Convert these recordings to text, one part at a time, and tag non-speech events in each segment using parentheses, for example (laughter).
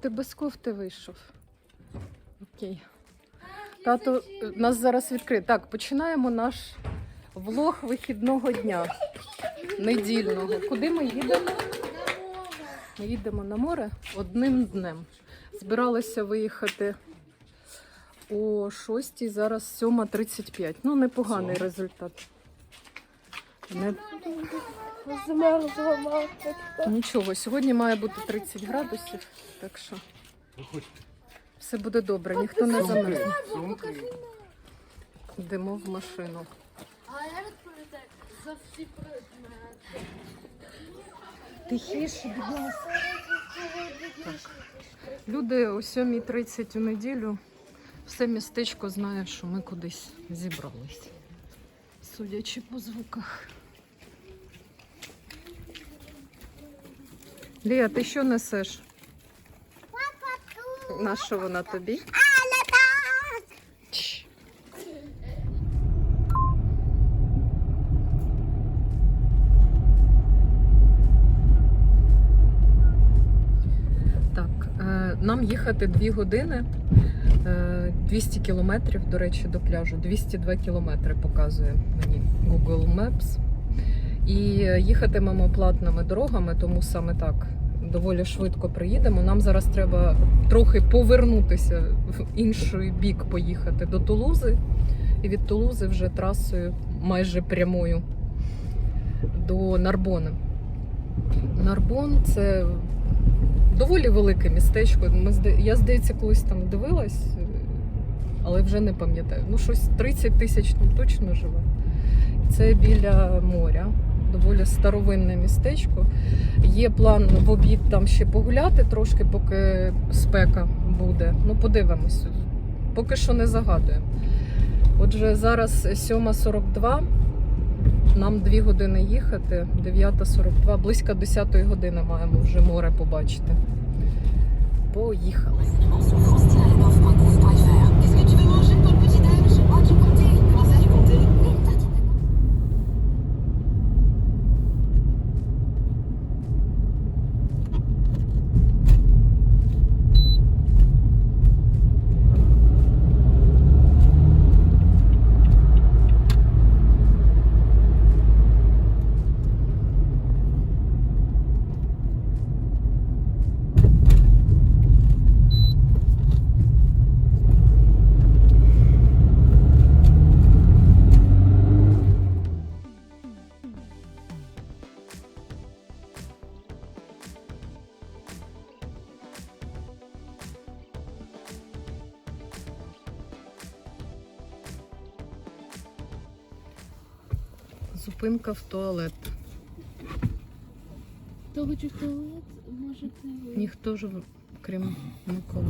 Ти без кофти вийшов. Окей. Тато е, нас зараз відкрит. Так, починаємо наш влог вихідного дня. Недільного. Куди ми їдемо? Ми їдемо на море одним днем. Збиралися виїхати о 6, зараз 7.35. Ну, непоганий результат. Не... Змерзла мавпочка. Нічого, сьогодні має бути 30 градусів, так що все буде добре, ніхто не замерзне. Йдемо в машину. А я відповідаю за всі предмети. Тихіше, будь ласка. Люди о 7.30 у неділю все містечко знає, що ми кудись зібрались. Судячи по звуках. Лія, ти що несеш? На що вона тобі? Так, е, нам їхати 2 години, е, 200 кілометрів, до речі, до пляжу. 202 кілометри показує мені Google Maps. І е, їхатимемо платними дорогами, тому саме так доволі швидко приїдемо. Нам зараз треба трохи повернутися в інший бік, поїхати до Тулузи. І від Тулузи вже трасою майже прямою до Нарбона. Нарбон це доволі велике містечко. Я, здається, колись там дивилась, е, але вже не пам'ятаю. Ну, щось 30 тисяч там точно живе. Це біля моря. Доволі старовинне містечко. Є план в обід там ще погуляти трошки, поки спека буде. Ну, подивимось. Поки що не загадуємо. Отже, зараз 7.42. Нам 2 години їхати, 9.42, близько 10 години маємо вже море побачити. Поїхали. Зупинка в туалет. Хто хоче в туалет, може це. Ніхто ж, крім Миколи.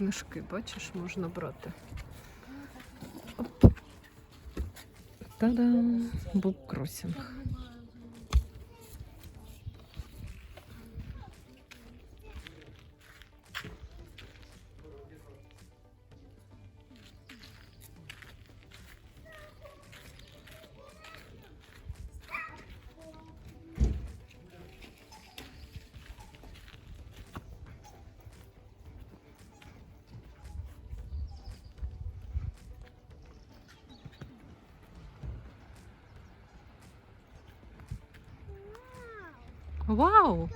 Книжки, бачиш, можна брати. Оп. Та-дам! Буккросінг. Вау!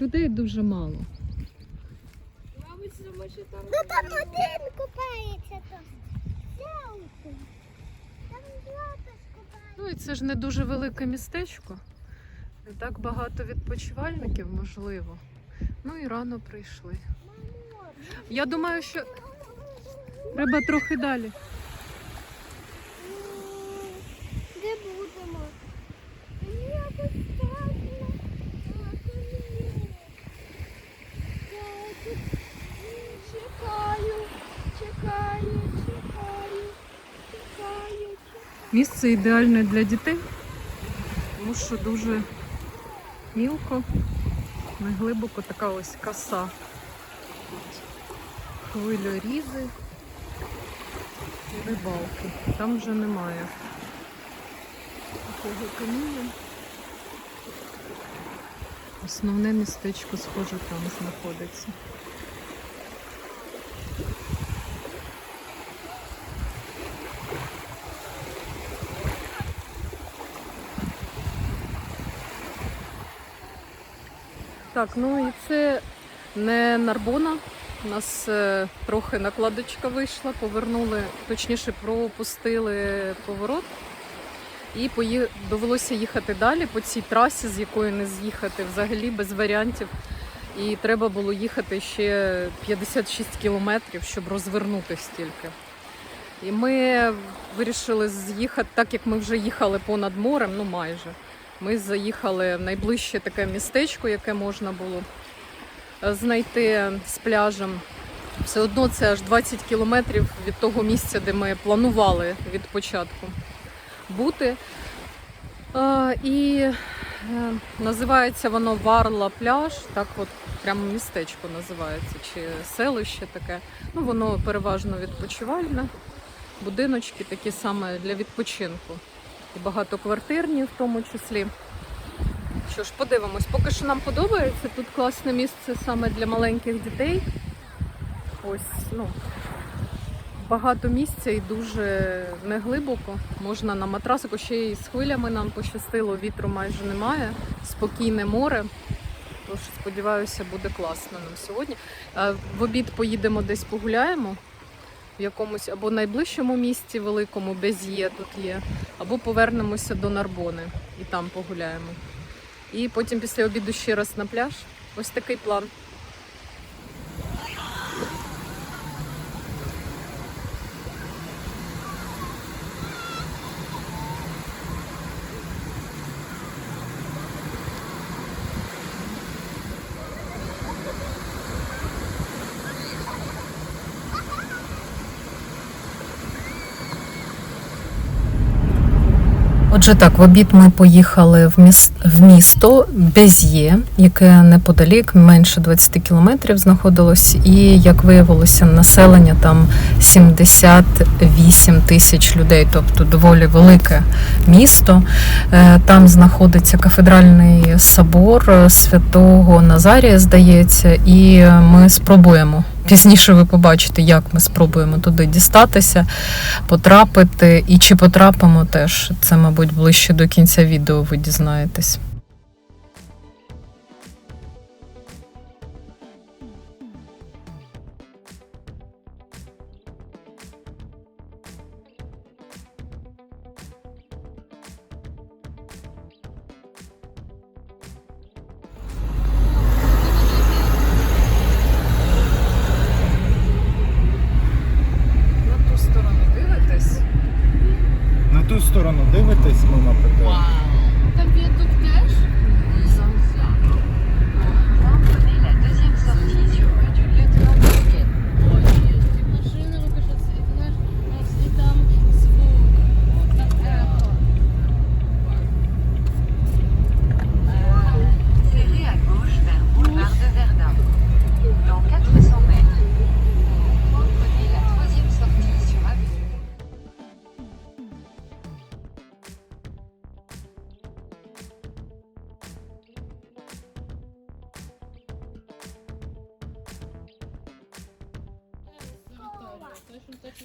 Людей дуже мало. Ну там один купається там. Там лапиш купається. Ну і це ж не дуже велике містечко. Не так багато відпочивальників, можливо. Ну і рано прийшли. Я думаю, що треба трохи далі. Де будемо? Мені якось страшно. А, це мені. Я тут чекаю, чекаю, чекаю, чекаю, чекаю. Місце ідеальне для дітей, тому що дуже мілко, не глибоко така ось коса. Хвильорізи і рибалки. Там вже немає такого каміння. Основне містечко, схоже, там знаходиться. Так, ну і це не Нарбона. У нас е, трохи накладочка вийшла, повернули, точніше, пропустили поворот. І пої... довелося їхати далі по цій трасі, з якої не з'їхати взагалі без варіантів. І треба було їхати ще 56 кілометрів, щоб розвернутися тільки. І ми вирішили з'їхати, так як ми вже їхали понад морем, ну майже. Ми заїхали в найближче таке містечко, яке можна було знайти з пляжем. Все одно це аж 20 кілометрів від того місця, де ми планували від початку бути. І е, називається воно Варла пляж, так от прямо містечко називається, чи селище таке. Ну, воно переважно відпочивальне, будиночки такі саме для відпочинку. І багатоквартирні в тому числі. Що ж, подивимось, поки що нам подобається. Тут класне місце саме для маленьких дітей. Ось, ну, багато місця і дуже неглибоко. Можна на матрасику ще й з хвилями нам пощастило, вітру майже немає, спокійне море. Тож сподіваюся, буде класно нам сьогодні. В обід поїдемо десь погуляємо в якомусь або найближчому місті великому, без є тут є, або повернемося до Нарбони і там погуляємо. І потім після обіду ще раз на пляж. Ось такий план. Отже, так, в обід ми поїхали в, міс... в місто Без'є, яке неподалік, менше 20 кілометрів знаходилось. І як виявилося, населення там 78 тисяч людей, тобто доволі велике місто. Е, Там знаходиться кафедральний собор е, святого Назарія, здається, і ми спробуємо. Пізніше ви побачите, як ми спробуємо туди дістатися потрапити. І чи потрапимо теж, це, мабуть, ближче до кінця відео ви дізнаєтесь.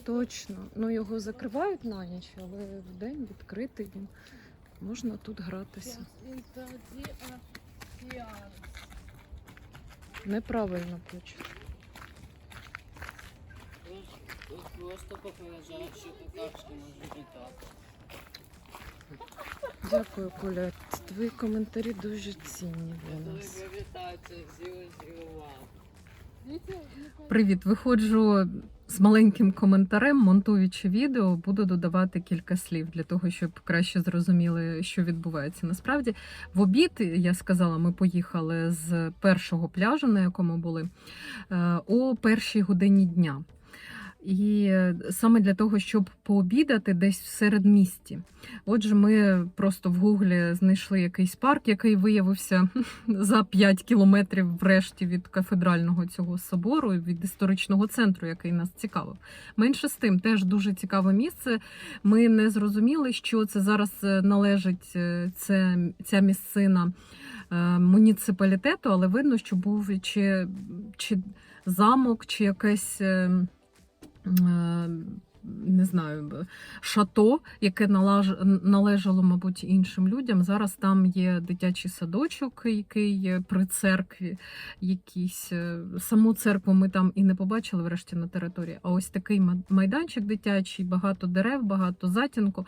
Точно. Ну його закривають на ніч, але в день відкритий він. Можна тут гратися. Неправильно пишуть. Просто попереджаю, що какашки можуть літати. Дякую, Коля. Твої коментарі дуже цінні для нас. Дуже вітається Zero Привіт, виходжу з маленьким коментарем, монтуючи відео, буду додавати кілька слів для того, щоб краще зрозуміли, що відбувається. Насправді, в обід я сказала, ми поїхали з першого пляжу, на якому були, е, о першій годині дня. І е, саме для того, щоб пообідати десь в середмісті. Отже, ми просто в гуглі знайшли якийсь парк, який виявився (laughs) за 5 кілометрів врешті від кафедрального цього собору, від історичного центру, який нас цікавив. Менше з тим, теж дуже цікаве місце. Ми не зрозуміли, що це зараз е, належить е, це, ця місцина муніципалітету, але видно, що був чи, чи замок, чи якесь. um, Не знаю, шато, яке належало, мабуть, іншим людям. Зараз там є дитячий садочок, який є при церкві. Якийсь е, саму церкву ми там і не побачили врешті на території. А ось такий майданчик дитячий, багато дерев, багато затінку.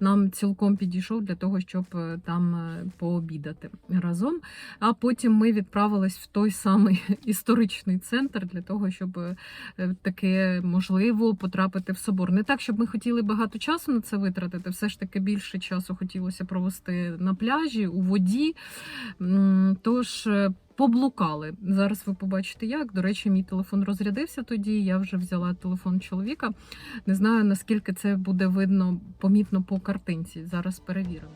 Нам цілком підійшов для того, щоб е, там е, пообідати разом. А потім ми відправились в той самий (laughs) історичний центр для того, щоб таке можливо потрапити в собор. Не так, щоб ми хотіли багато часу на це витратити. Все ж таки більше часу хотілося провести на пляжі, у воді. Тож. е, Поблукали. Зараз ви побачите як. До речі, мій телефон розрядився тоді. Я вже взяла телефон чоловіка. Не знаю наскільки це буде видно, помітно по картинці. Зараз перевіримо.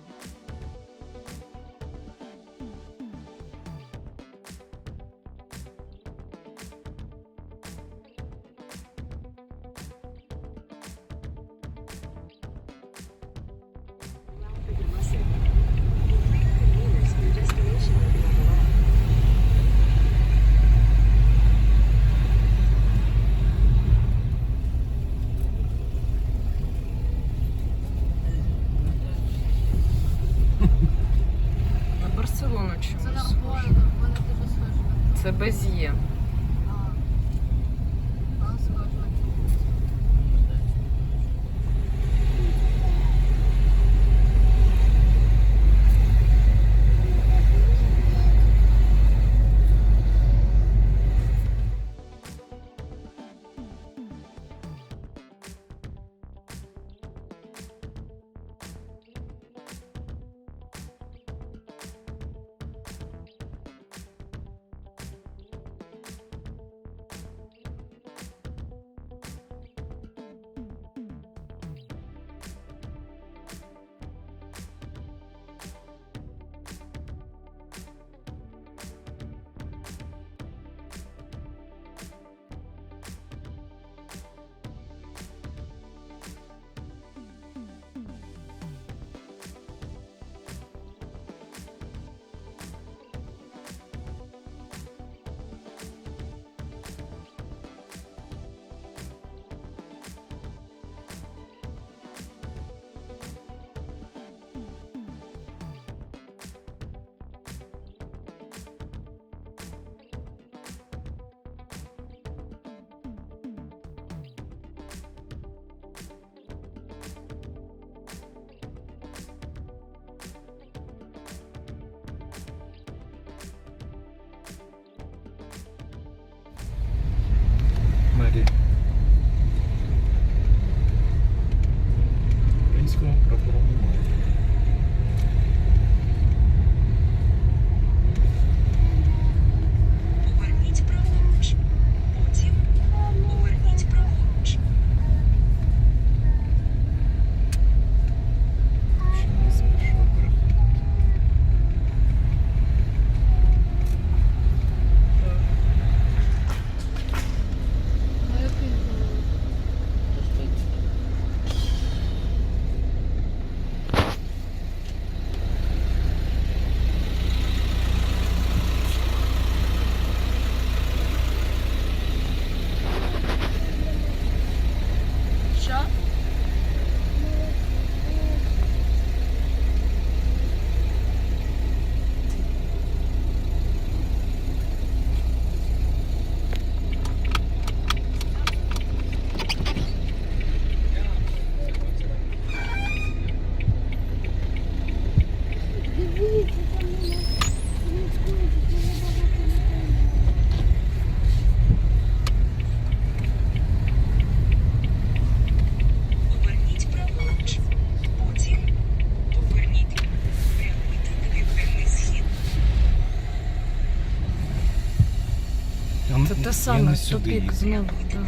Саме, тупік їду. знову. Да.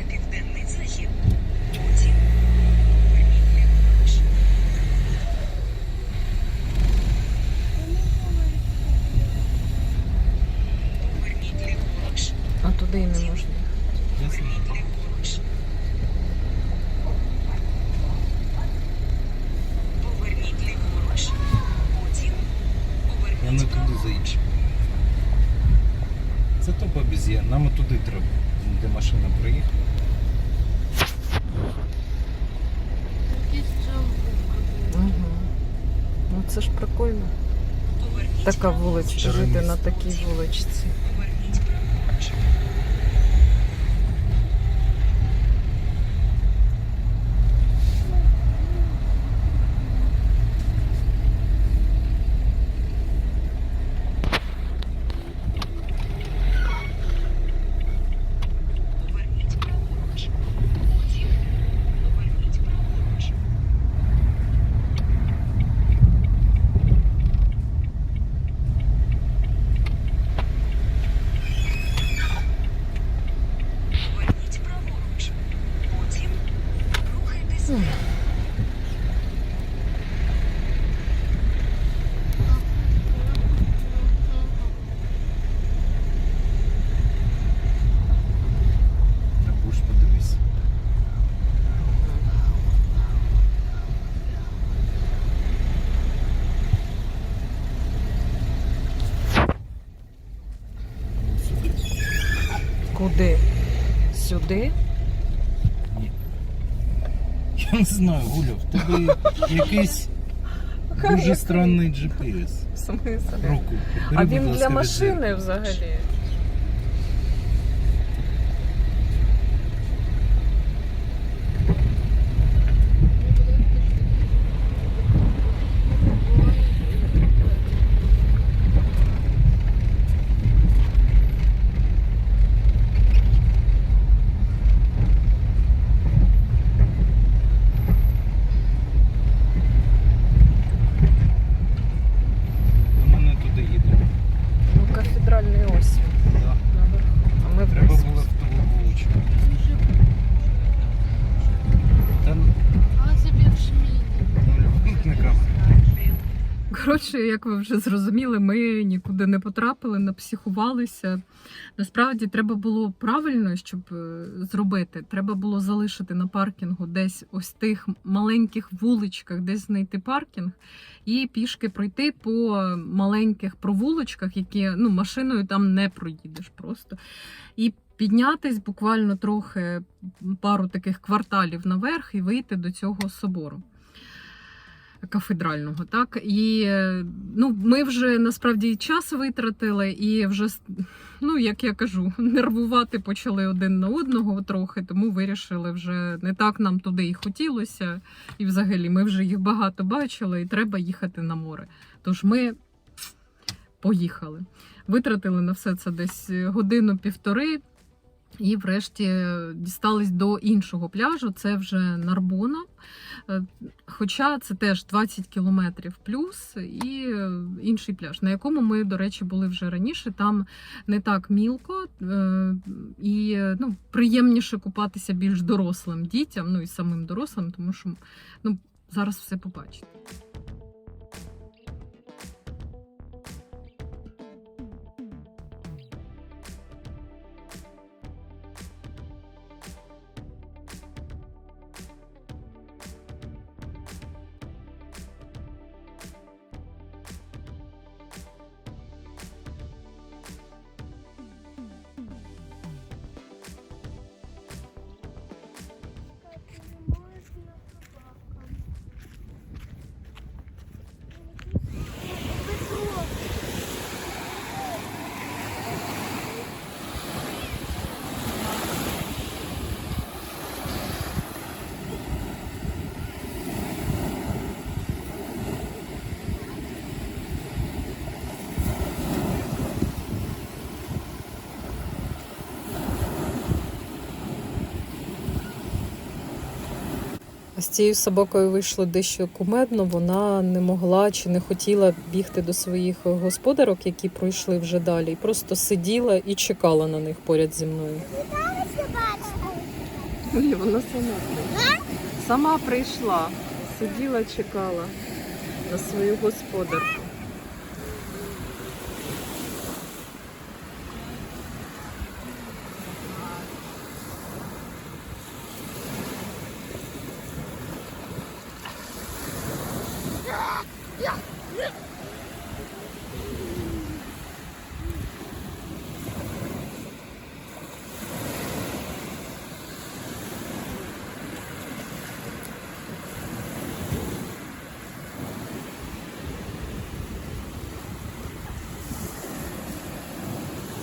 А туди і не можна. Ясно? Я не туди заїжджу. Обіз'ян. Нам туди треба, де машина приїхала. Угу. Ну це ж прикольно. Така вуличка, жити на такій вуличці. На буш подивись. Сюди. Куди? Сюди? Ні. Я не знаю, Гуля, в тебе якийсь дуже странний GPS. В смислі? Руку. А будь він ласка, для від машини взагалі. Ну, Ми не туди їдемо. Ну, кафедральний осінь Да. наверху. А ми Треба вниз. було в ту вуличку. Та А собі в шміні. нульовникам. Коротше, як ви вже зрозуміли, ми нікуди не потрапили, напсихувалися. Насправді треба було правильно, щоб е, зробити. Треба було залишити на паркінгу десь ось тих маленьких вуличках, десь знайти паркінг, і пішки пройти по маленьких провулочках, які ну, машиною там не проїдеш просто. І піднятись буквально трохи пару таких кварталів наверх і вийти до цього собору кафедрального, так і е, ну, ми вже насправді час витратили, і вже ну як я кажу, (laughs) нервувати почали один на одного трохи, тому вирішили вже не так нам туди і хотілося. І взагалі ми вже їх багато бачили, і треба їхати на море. Тож ми поїхали. Витратили на все це десь годину-півтори. І врешті дістались до іншого пляжу. Це вже Нарбона. Е, Хоча це теж 20 кілометрів плюс і е, інший пляж, на якому ми, до речі, були вже раніше. Там не так мілко е, і е, ну, приємніше купатися більш дорослим дітям, ну і самим дорослим, тому що ну, зараз все побачите. Цією собакою вийшло дещо кумедно. Вона не могла чи не хотіла бігти до своїх господарок, які пройшли вже далі. І просто сиділа і чекала на них поряд зі мною. Ні, вона сама. Сама прийшла, сиділа, чекала на свою господарку.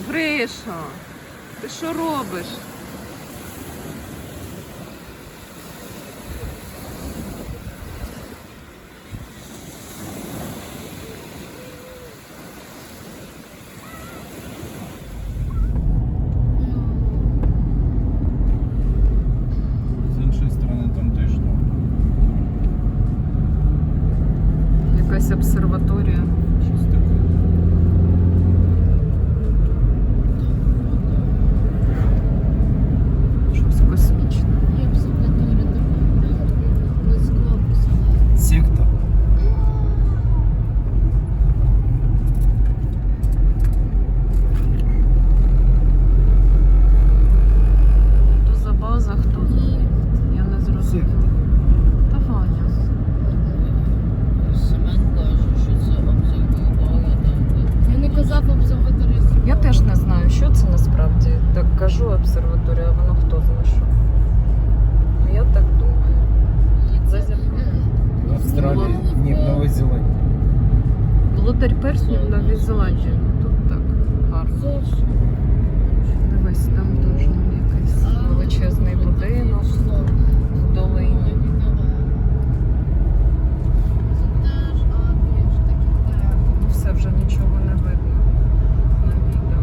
Гриша, ти що робиш? З іншої сторони там теж там. Якась обсерваторія. Щось таке. Щось космічне. Я б обсерваторія там близько посилаю. Секта. То за база, хто? Я не зрозуміла. Секта. Та Ваня. Семен каже, що це обсерваторія, де Я не казав обсерваторія. Я теж не знаю, що це насправді. Так кажу обсерваторія, а воно хто знає що. Ну, Я так думаю. Зазірка. В Австралії, ні, в Новій Зеландії. Володар перснів в Новій Зеландії. Тут так гарно. Дивись, там теж якийсь величезний будинок в долині. Ну, Все вже нічого не видно на відео.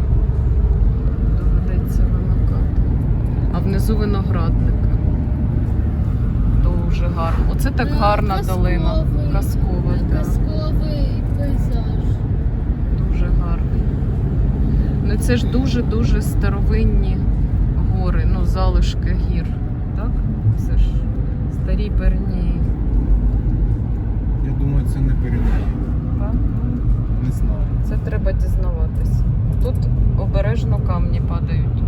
Доведеться вимикати. А внизу виноградники. Дуже гарно. Оце так гарна долина. Казкова, так. Казковий пейзаж. Дуже гарний. Ну це ж дуже-дуже старовинні гори, ну, залишки гір. Так? Це ж старі Пиренії. Я думаю, це не передає. Так? Не знаю. Це треба дізнаватись. Тут обережно камні падають.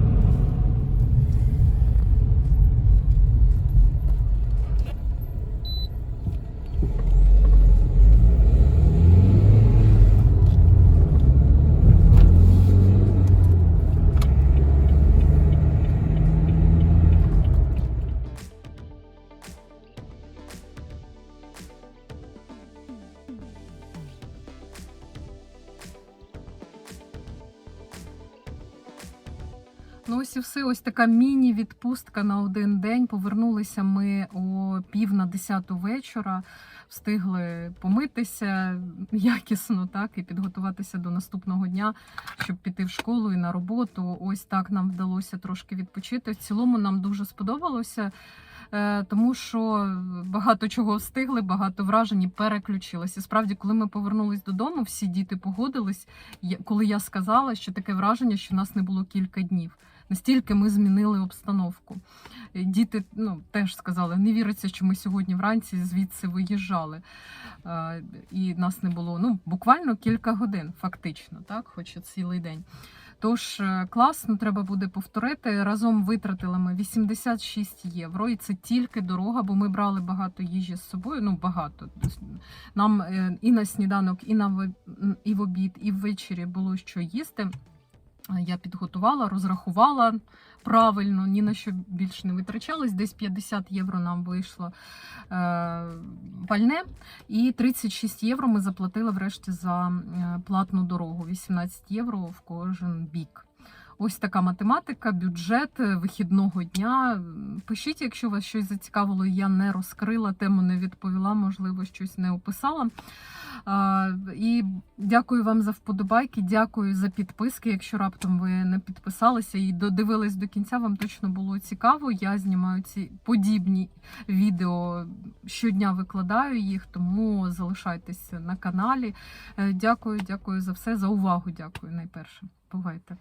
Ось така міні-відпустка на один день. Повернулися ми о пів на десяту вечора. Встигли помитися якісно, так і підготуватися до наступного дня, щоб піти в школу і на роботу. Ось так нам вдалося трошки відпочити. В цілому нам дуже сподобалося. е, Тому що багато чого встигли, багато вражень і переключилися. Справді, коли ми повернулись додому, всі діти погодились. Коли я сказала, що таке враження, що нас не було кілька днів. Настільки ми змінили обстановку. Е, Діти ну, теж сказали, не віриться, що ми сьогодні вранці звідси виїжджали. Е, І нас не було ну, буквально кілька годин, фактично, так, хоч і цілий день. Тож е, класно, треба буде повторити. Разом витратили ми 86 євро, і це тільки дорога, бо ми брали багато їжі з собою. Ну багато. Нам е, і на сніданок, і на і в обід, і ввечері було що їсти. Я підготувала, розрахувала правильно, ні на що більше не витрачалось. Десь 50 євро нам вийшло е, пальне, і 36 євро ми заплатили врешті за е, платну дорогу. 18 євро в кожен бік. Ось така математика, бюджет е, вихідного дня. Пишіть, якщо вас щось зацікавило, я не розкрила, тему не відповіла, можливо, щось не описала. І дякую вам за вподобайки, дякую за підписки. Якщо раптом ви не підписалися і додивились до кінця, вам точно було цікаво. Я знімаю ці подібні відео щодня викладаю їх, тому залишайтеся на каналі. Е, Дякую, дякую за все, за увагу. Дякую найперше. Бувайте.